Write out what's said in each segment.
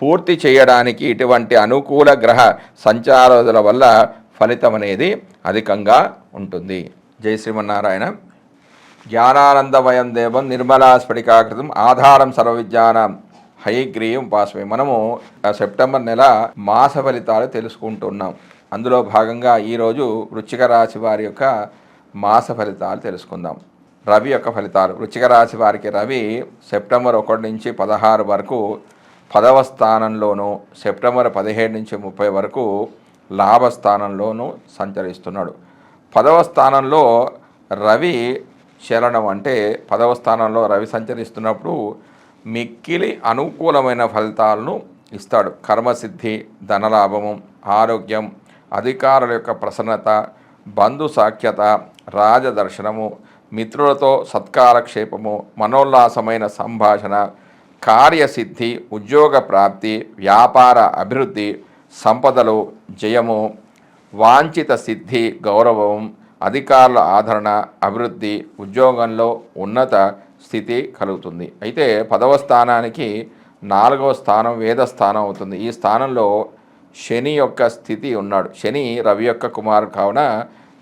పూర్తి చేయడానికి ఇటువంటి అనుకూల గ్రహ సంచారాల వల్ల ఫలితం అనేది అధికంగా ఉంటుంది. జై శ్రీమన్నారాయణ. జ్ఞానానందమయం దేవం నిర్మలా స్ఫటికాకృతం ఆధారం సర్వవిజ్ఞానం హైగ్రీయం పాస్మే మనము సెప్టెంబర్ నెల మాస ఫలితాలు తెలుసుకుంటున్నాం. అందులో భాగంగా ఈరోజు వృచ్చిక రాశి వారి యొక్క మాస ఫలితాలు తెలుసుకుందాం. రవి యొక్క ఫలితాలు. వృచ్చిక రాశి వారికి రవి సెప్టెంబర్ ఒకటి నుంచి పదహారు వరకు పదవ స్థానంలోనూ సెప్టెంబర్ పదిహేడు నుంచి ముప్పై వరకు లాభస్థానంలోనూ సంచరిస్తున్నాడు. పదవ స్థానంలో రవి చలనం అంటే పదవ స్థానంలో రవి సంచరిస్తున్నప్పుడు మిక్కిలి అనుకూలమైన ఫలితాలను ఇస్తాడు. కర్మసిద్ధి ధనలాభము ఆరోగ్యం అధికారుల యొక్క ప్రసన్నత బంధు సాఖ్యత రాజదర్శనము మిత్రులతో సత్కారక్షేపము మనోల్లాసమైన సంభాషణ కార్యసిద్ధి ఉద్యోగ ప్రాప్తి వ్యాపార అభివృద్ధి సంపదలు జయము వాంఛిత సిద్ధి గౌరవం అధికారుల ఆదరణ అభివృద్ధి ఉద్యోగంలో ఉన్నత స్థితి కలుగుతుంది. అయితే పదవ స్థానానికి నాలుగవ స్థానం వేద స్థానం అవుతుంది. ఈ స్థానంలో శని యొక్క స్థితి ఉన్నాడు. శని రవి యొక్క కుమారుడు. కావున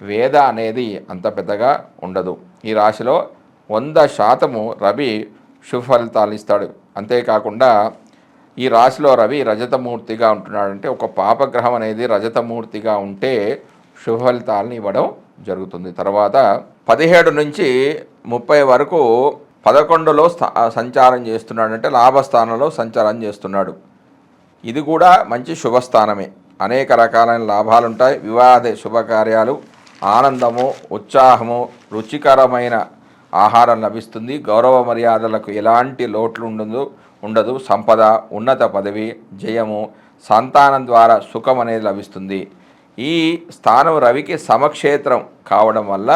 వేద అనేది అంత పెద్దగా ఉండదు. ఈ రాశిలో వంద శాతము రవి శుభ ఫలితాలు ఇస్తాడు. అంతేకాకుండా ఈ రాశిలో రవి రజతమూర్తిగా ఉంటున్నాడంటే ఒక పాపగ్రహం అనేది రజతమూర్తిగా ఉంటే శుభ ఫలితాలను ఇవ్వడం జరుగుతుంది. తర్వాత పదిహేడు నుంచి ముప్పై వరకు పదకొండులో స్థా సంచారం చేస్తున్నాడు అంటే లాభస్థానంలో సంచారం చేస్తున్నాడు. ఇది కూడా మంచి శుభస్థానమే. అనేక రకాలైన లాభాలుంటాయి. వివాహ శుభకార్యాలు ఆనందము ఉత్సాహము రుచికరమైన ఆహారం లభిస్తుంది. గౌరవ మర్యాదలకు ఎలాంటి లోట్లు ఉండదు. ఉండదు సంపద ఉన్నత పదవి జయము సంతానం ద్వారా సుఖం అనేది లభిస్తుంది. ఈ స్థానం రవికి సమక్షేత్రం కావడం వల్ల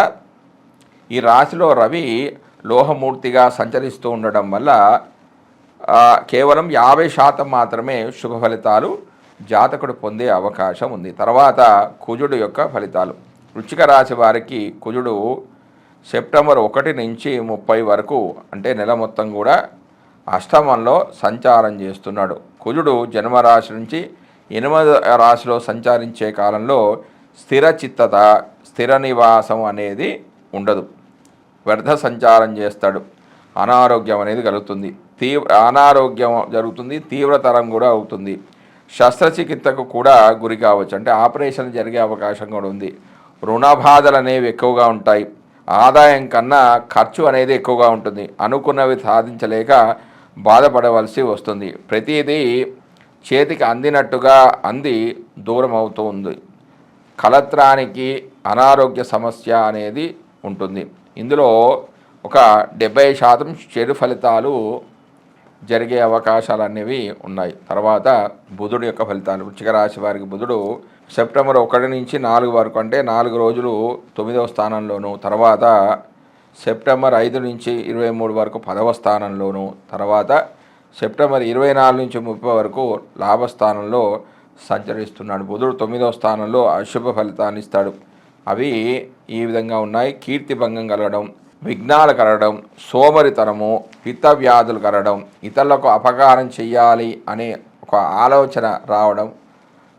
ఈ రాశిలో రవి లోహమూర్తిగా సంచరిస్తూ ఉండడం వల్ల కేవలం యాభై శాతం మాత్రమే శుభ ఫలితాలు జాతకుడు పొందే అవకాశం ఉంది. తర్వాత కుజుడు యొక్క ఫలితాలు. వృచ్చిక రాశి వారికి కుజుడు సెప్టెంబర్ ఒకటి నుంచి ముప్పై వరకు అంటే నెల మొత్తం కూడా అష్టమంలో సంచారం చేస్తున్నాడు. కుజుడు జన్మరాశి నుంచి ఎనిమిది రాశిలో సంచరించే కాలంలో స్థిర చిత్తత స్థిర నివాసం అనేది ఉండదు. వ్యర్థ సంచారం చేస్తాడు. అనారోగ్యం అనేది కలుగుతుంది. తీవ్ర అనారోగ్యం జరుగుతుంది తీవ్రతరం కూడా అవుతుంది. శస్త్రచికిత్సకు కూడా గురి కావచ్చు. అంటే ఆపరేషన్ జరిగే అవకాశం కూడా ఉంది. రుణ బాధలు అనేవి ఎక్కువగా ఉంటాయి. ఆదాయం కన్నా ఖర్చు అనేది ఎక్కువగా ఉంటుంది. అనుకున్నవి సాధించలేక బాధపడవలసి వస్తుంది. ప్రతిదీ చేతికి అందినట్టుగా అంది దూరం అవుతూ ఉంది. కలత్రానికి అనారోగ్య సమస్య అనేది ఉంటుంది. ఇందులో ఒక డెబ్బై శాతం చెడు ఫలితాలు జరిగే అవకాశాలు అనేవి ఉన్నాయి. తర్వాత బుధుడు యొక్క ఫలితాలు. వృచ్చిక రాశి వారికి బుధుడు సెప్టెంబర్ ఒకటి నుంచి నాలుగు వరకు అంటే నాలుగు రోజులు తొమ్మిదవ స్థానంలోను తర్వాత సెప్టెంబర్ ఐదు నుంచి ఇరవై మూడు వరకు పదవ స్థానంలోను తర్వాత సెప్టెంబర్ ఇరవై నాలుగు నుంచి ముప్పై వరకు లాభస్థానంలో సంచరిస్తున్నాడు. బుధుడు తొమ్మిదవ స్థానంలో అశుభ ఫలితాన్ని ఇస్తాడు. అవి ఈ విధంగా ఉన్నాయి. కీర్తి భంగం కలగడం విఘ్నాలు కలగడం సోమరితనము హిత వ్యాధులు కలగడం ఇతరులకు అపకారం చెయ్యాలి అనే ఒక ఆలోచన రావడం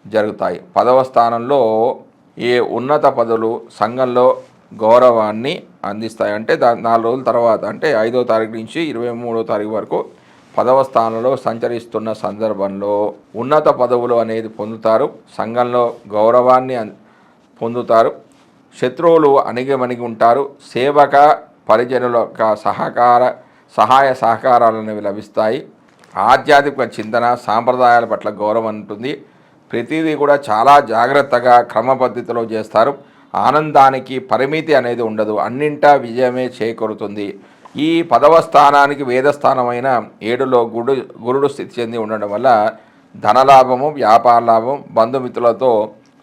జరుగుతాయి. పదవ స్థానంలో ఏ ఉన్నత పదవులు సంఘంలో గౌరవాన్ని అందిస్తాయి? అంటే దా నాలుగు రోజుల తర్వాత అంటే ఐదో తారీఖు నుంచి ఇరవై మూడో తారీఖు వరకు పదవ స్థానంలో సంచరిస్తున్న సందర్భంలో ఉన్నత పదవులు అనేది పొందుతారు. సంఘంలో గౌరవాన్ని అన్- పొందుతారు. శత్రువులు అణిగిమణిగి ఉంటారు. సేవక పరిజనుల యొక్క సహకార సహాయ సహకారాలు అనేవి లభిస్తాయి. ఆధ్యాత్మిక చింతన సాంప్రదాయాల పట్ల గౌరవం ఉంటుంది. ప్రతిదీ కూడా చాలా జాగ్రత్తగా క్రమ పద్ధతిలో చేస్తారు. ఆనందానికి పరిమితి అనేది ఉండదు. అన్నింటా విజయమే చేకూరుతుంది. ఈ పదవ స్థానానికి వేదస్థానమైన ఏడులో గుడు గురుడు స్థితి చెంది ఉండడం వల్ల ధనలాభము వ్యాపార లాభం బంధుమిత్రులతో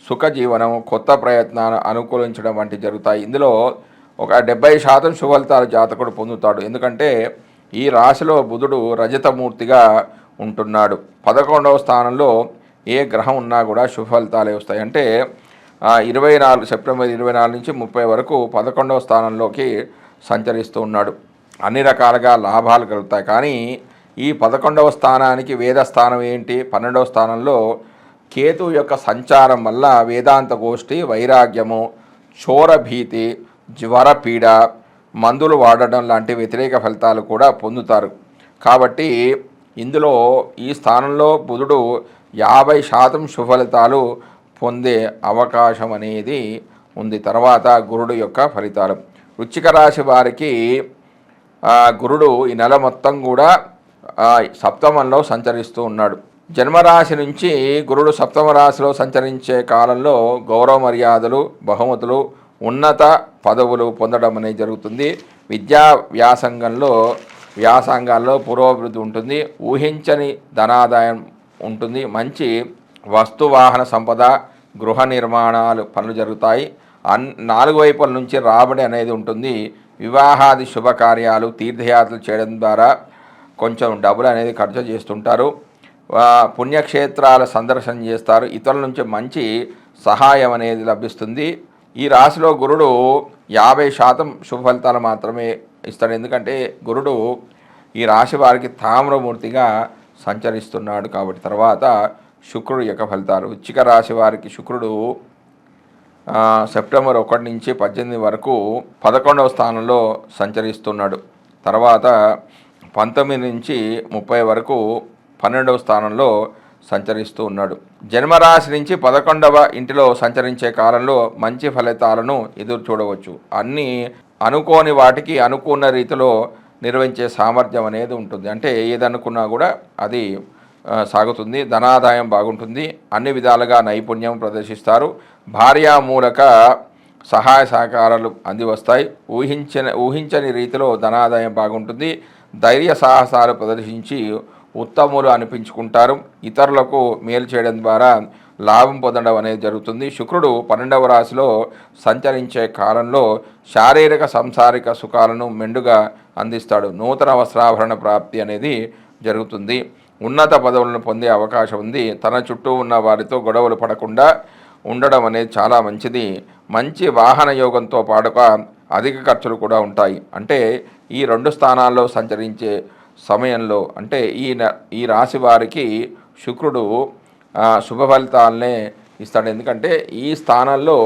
సుఖజీవనం కొత్త ప్రయత్నాలు అనుకూలించడం వంటి జరుగుతాయి. ఇందులో ఒక డెబ్బై శాతం శుభలితాలు జాతకుడు పొందుతాడు. ఎందుకంటే ఈ రాశిలో బుధుడు రజతమూర్తిగా ఉంటున్నాడు. పదకొండవ స్థానంలో ఏ గ్రహం ఉన్నా కూడా శుభఫలితాలే వస్తాయి. అంటే ఇరవై నాలుగు సెప్టెంబర్ ఇరవై నాలుగు నుంచి ముప్పై వరకు పదకొండవ స్థానంలోకి సంచరిస్తూ ఉన్నాడు. అన్ని రకాలుగా లాభాలు కలుగుతాయి. కానీ ఈ పదకొండవ స్థానానికి వేద స్థానం ఏంటి? పన్నెండవ స్థానంలో కేతు యొక్క సంచారం వల్ల వేదాంత గోష్ఠి వైరాగ్యము చోరభీతి జ్వరపీడ మందులు వాడడం లాంటి వ్యతిరేక ఫలితాలు కూడా పొందుతారు. కాబట్టి ఇందులో ఈ స్థానంలో బుధుడు యాభై శాతం సుఫలితాలు పొందే అవకాశం అనేది ఉంది. తర్వాత గురుడు యొక్క ఫలితాలు. వృచ్చిక రాశి వారికి గురుడు ఈ నెల మొత్తం కూడా సప్తమంలో సంచరిస్తూ ఉన్నాడు. జన్మరాశి నుంచి గురుడు సప్తమ రాశిలో సంచరించే కాలంలో గౌరవ మర్యాదలు బహుమతులు ఉన్నత పదవులు పొందడం అనేది జరుగుతుంది. విద్యా వ్యాసంగంలో వ్యాసంగాల్లో పురోభివృద్ధి ఉంటుంది. ఊహించని ధనాదాయం ఉంటుంది. మంచి వస్తు వాహన సంపద గృహ నిర్మాణాలు పనులు జరుగుతాయి. అన్ నాలుగు వైపుల నుంచి రాబడి అనేది ఉంటుంది. వివాహాది శుభకార్యాలు తీర్థయాత్రలు చేయడం ద్వారా కొంచెం డబ్బులు అనేది ఖర్చు చేస్తుంటారు. పుణ్యక్షేత్రాల సందర్శన చేస్తారు. ఇతరుల నుంచి మంచి సహాయం అనేది లభిస్తుంది. ఈ రాశిలో గురుడు యాభై శాతం శుభ ఫలితాలు మాత్రమే ఇస్తాడు. ఎందుకంటే గురుడు ఈ రాశి వారికి తామ్రమూర్తిగా సంచరిస్తున్నాడు కాబట్టి తర్వాత శుక్రుడు యొక్క ఫలితాలు. వృచ్చిక రాశి వారికి శుక్రుడు సెప్టెంబర్ ఒకటి నుంచి పద్దెనిమిది వరకు పదకొండవ స్థానంలో సంచరిస్తున్నాడు. తర్వాత పంతొమ్మిది నుంచి ముప్పై వరకు పన్నెండవ స్థానంలో సంచరిస్తూ ఉన్నాడు. జన్మరాశి నుంచి పదకొండవ ఇంటిలో సంచరించే కాలంలో మంచి ఫలితాలను ఎదురు చూడవచ్చు. అన్నీ అనుకోని వాటికి అనుకున్న రీతిలో నిర్వహించే సామర్థ్యం అనేది ఉంటుంది. అంటే ఏదనుకున్నా కూడా అది సాగుతుంది. ధనాదాయం బాగుంటుంది. అన్ని విధాలుగా నైపుణ్యం ప్రదర్శిస్తారు. భార్యా మూలక సహాయ సహకారాలు అంది వస్తాయి ఊహించని ఊహించని రీతిలో ధనాదాయం బాగుంటుంది. ధైర్య సాహసాలు ప్రదర్శించి ఉత్తములు అనిపించుకుంటారు. ఇతరులకు మేలు చేయడం ద్వారా లాభం పొందడం అనేది జరుగుతుంది. శుక్రుడు పన్నెండవ రాశిలో సంచరించే కాలంలో శారీరక సంసారిక సుఖాలను మెండుగా అందిస్తాడు. నూతన వస్త్రాభరణ ప్రాప్తి అనేది జరుగుతుంది. ఉన్నత పదవులను పొందే అవకాశం ఉంది. తన చుట్టూ ఉన్న వారితో గొడవలు పడకుండా ఉండడం అనేది చాలా మంచిది. మంచి వాహన యోగంతో పాటుగా అధిక ఖర్చులు కూడా ఉంటాయి. అంటే ఈ రెండు స్థానాల్లో సంచరించే సమయంలో అంటే ఈ న- ఈ రాశి వారికి శుక్రుడు శుభ ఫలితాలనే ఇస్తాడు. ఎందుకంటే ఈ స్థానంలో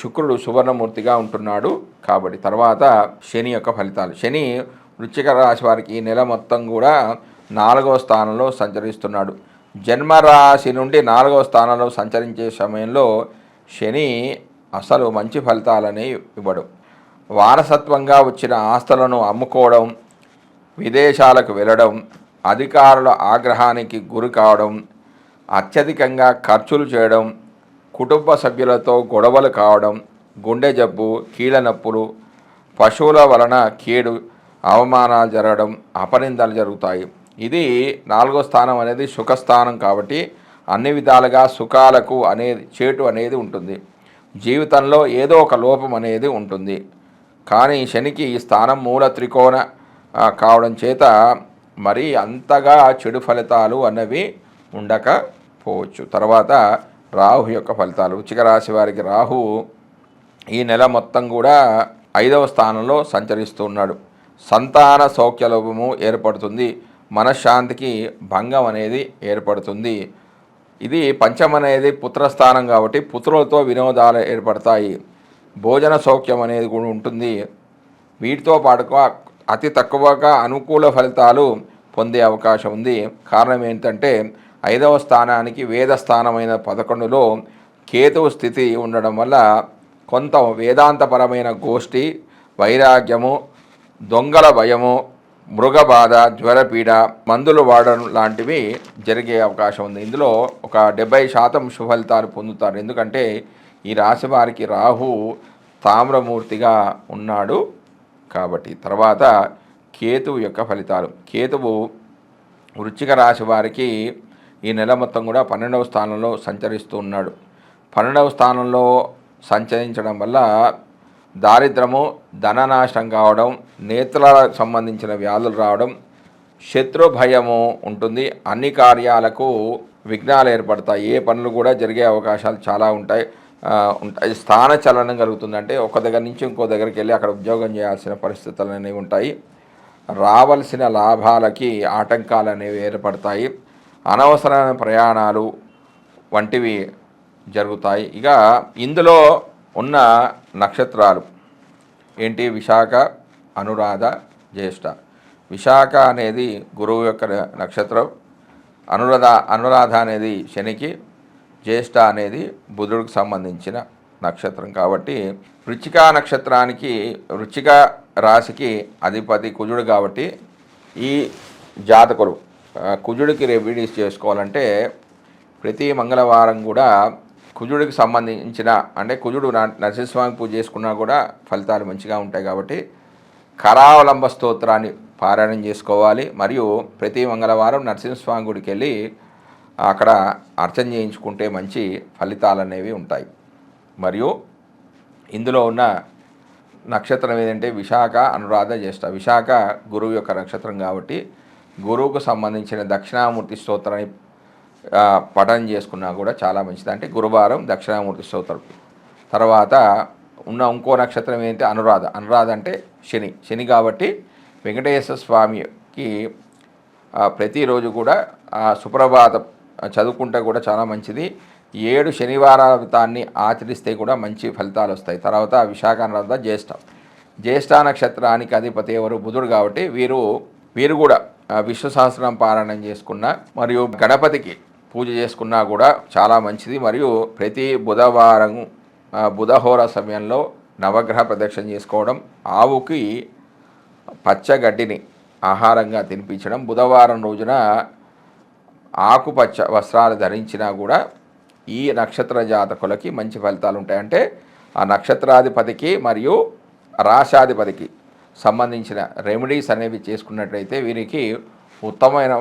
శుక్రుడు సువర్ణమూర్తిగా ఉంటున్నాడు. కాబట్టి తర్వాత శని యొక్క ఫలితాలు. శని వృచ్చిక రాశి వారికి ఈ నెల మొత్తం కూడా నాలుగవ స్థానంలో సంచరిస్తున్నాడు. జన్మరాశి నుండి నాలుగవ స్థానంలో సంచరించే సమయంలో శని అసలు మంచి ఫలితాలని ఇవ్వడు. వారసత్వంగా వచ్చిన ఆస్తులను అమ్ముకోవడం విదేశాలకు వెళ్ళడం అధికారుల ఆగ్రహానికి గురి కావడం అత్యధికంగా ఖర్చులు చేయడం కుటుంబ సభ్యులతో గొడవలు కావడం గుండె జబ్బు కీళ్ళ నొప్పులు పశువుల వలన కీడు అవమానాలు జరగడం అపనిందలు జరుగుతాయి. ఇది నాలుగో స్థానం అనేది సుఖస్థానం కాబట్టి అన్ని విధాలుగా సుఖాలకు అనేది చేటు అనేది ఉంటుంది. జీవితంలో ఏదో ఒక లోపం అనేది ఉంటుంది. కానీ శనికి ఈ స్థానం మూల త్రికోణ కావడం చేత మరి అంతగా చెడు ఫలితాలు అన్నవి పోవచ్చు. తర్వాత రాహు యొక్క ఫలితాలు. వృచ్చిక రాశి వారికి రాహు ఈ నెల మొత్తం కూడా ఐదవ స్థానంలో సంచరిస్తూ ఉన్నాడు. సంతాన సౌఖ్యలోపము ఏర్పడుతుంది. మనశ్శాంతికి భంగం అనేది ఏర్పడుతుంది. ఇది పంచం అనేది పుత్రస్థానం కాబట్టి పుత్రులతో వినోదాలు ఏర్పడతాయి. భోజన సౌఖ్యం అనేది కూడా ఉంటుంది. వీటితో పాటుగా అతి తక్కువగా అనుకూల ఫలితాలు పొందే అవకాశం ఉంది. కారణం ఏంటంటే ఐదవ స్థానానికి వేద స్థానమైన పదకొండులో కేతువు స్థితి ఉండడం వల్ల కొంత వేదాంతపరమైన గోష్ఠి వైరాగ్యము దొంగల భయము మృగబాధ జ్వరపీడ మందులు వాడడం లాంటివి జరిగే అవకాశం ఉంది. ఇందులో ఒక డెబ్బై శాతం సుఫలితాలు పొందుతారు. ఎందుకంటే ఈ రాశి వారికి రాహు తామ్రమూర్తిగా ఉన్నాడు కాబట్టి. తర్వాత కేతువు యొక్క ఫలితాలు. కేతువు వృచ్చిక రాశి వారికి ఈ నెల మొత్తం కూడా పన్నెండవ స్థానంలో సంచరిస్తూ ఉన్నాడు. పన్నెండవ స్థానంలో సంచరించడం వల్ల దారిద్రము ధననాశనం కావడం నేత్రాలకు సంబంధించిన వ్యాధులు రావడం శత్రు భయము ఉంటుంది. అన్ని కార్యాలకు విఘ్నాలు ఏర్పడతాయి. ఏ పనులు కూడా జరిగే అవకాశాలు చాలా ఉంటాయి. ఉంటాయి. స్థాన చలనం కలుగుతుందంటే ఒక దగ్గర నుంచి ఇంకో దగ్గరికి వెళ్ళి అక్కడ ఉద్యోగం చేయాల్సిన పరిస్థితులు అనేవి ఉంటాయి. రావలసిన లాభాలకి ఆటంకాలు అనేవి ఏర్పడతాయి. అనవసరమైన ప్రయాణాలు వంటివి జరుగుతాయి. ఇక ఇందులో ఉన్న నక్షత్రాలు ఏంటి? విశాఖ అనురాధ జ్యేష్ఠ. విశాఖ అనేది గురువు యొక్క నక్షత్రం. అనురాధ అనురాధ అనేది శనికి. జ్యేష్ఠ అనేది బుధుడికి సంబంధించిన నక్షత్రం. కాబట్టి వృచ్చిక నక్షత్రానికి వృచ్చిక రాశికి అధిపతి కుజుడు కాబట్టి ఈ జాతకులు కుజుడికి రెమెడీస్ చేసుకోవాలంటే ప్రతి మంగళవారం కూడా కుజుడికి సంబంధించిన అంటే కుజుడు నరసింహస్వామి పూజ చేసుకున్నా కూడా ఫలితాలు మంచిగా ఉంటాయి కాబట్టి కరావలంబ స్తోత్రాన్ని పారాయణం చేసుకోవాలి. మరియు ప్రతి మంగళవారం నరసింహస్వామి గుడికి వెళ్ళి అక్కడ అర్చన చేయించుకుంటే మంచి ఫలితాలు అనేవి ఉంటాయి. మరియు ఇందులో ఉన్న నక్షత్రం ఏదంటే విశాఖ అనురాధ జ్యేష్ఠ. విశాఖ గురువు యొక్క నక్షత్రం కాబట్టి గురువుకు సంబంధించిన దక్షిణామూర్తి స్తోత్రాన్ని పఠనం చేసుకున్నా కూడా చాలా మంచిది. అంటే గురువారం దక్షిణామూర్తి స్తోత్రం. తర్వాత ఉన్న ఇంకో నక్షత్రం ఏంటి? అనురాధ. అనురాధ అంటే శని. శని కాబట్టి వెంకటేశ్వర స్వామికి ప్రతిరోజు కూడా ఆ సుప్రభాతం చదువుకుంటే కూడా చాలా మంచిది. ఏడు శనివారాల వ్రతాన్ని ఆచరిస్తే కూడా మంచి ఫలితాలు వస్తాయి. తర్వాత విశాఖ అనురాధ జ్యేష్ఠ. జ్యేష్ఠ నక్షత్రానికి అధిపతి ఎవరు? బుధుడు కాబట్టి వీరు వీరు కూడా విశ్వసహస్రం సహస్రం పారాయణం చేసుకున్న మరియు గణపతికి పూజ చేసుకున్నా కూడా చాలా మంచిది. మరియు ప్రతి బుధవారం బుధహోర సమయంలో నవగ్రహ ప్రదక్షిణ చేసుకోవడం ఆవుకి పచ్చగడ్డిని ఆహారంగా తినిపించడం బుధవారం రోజున ఆకుపచ్చ వస్త్రాలు ధరించినా కూడా ఈ నక్షత్ర జాతకులకి మంచి ఫలితాలు ఉంటాయంటే ఆ నక్షత్రాధిపతికి మరియు రాశాధిపతికి సంబంధించిన రెమెడీస్ అనేవి చేసుకున్నట్లయితే వీరికి ఉత్తమమైన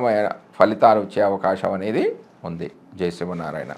ఫలితాలు వచ్చే అవకాశం అనేది ఉంది. జై శ్రీమన్నారాయణ.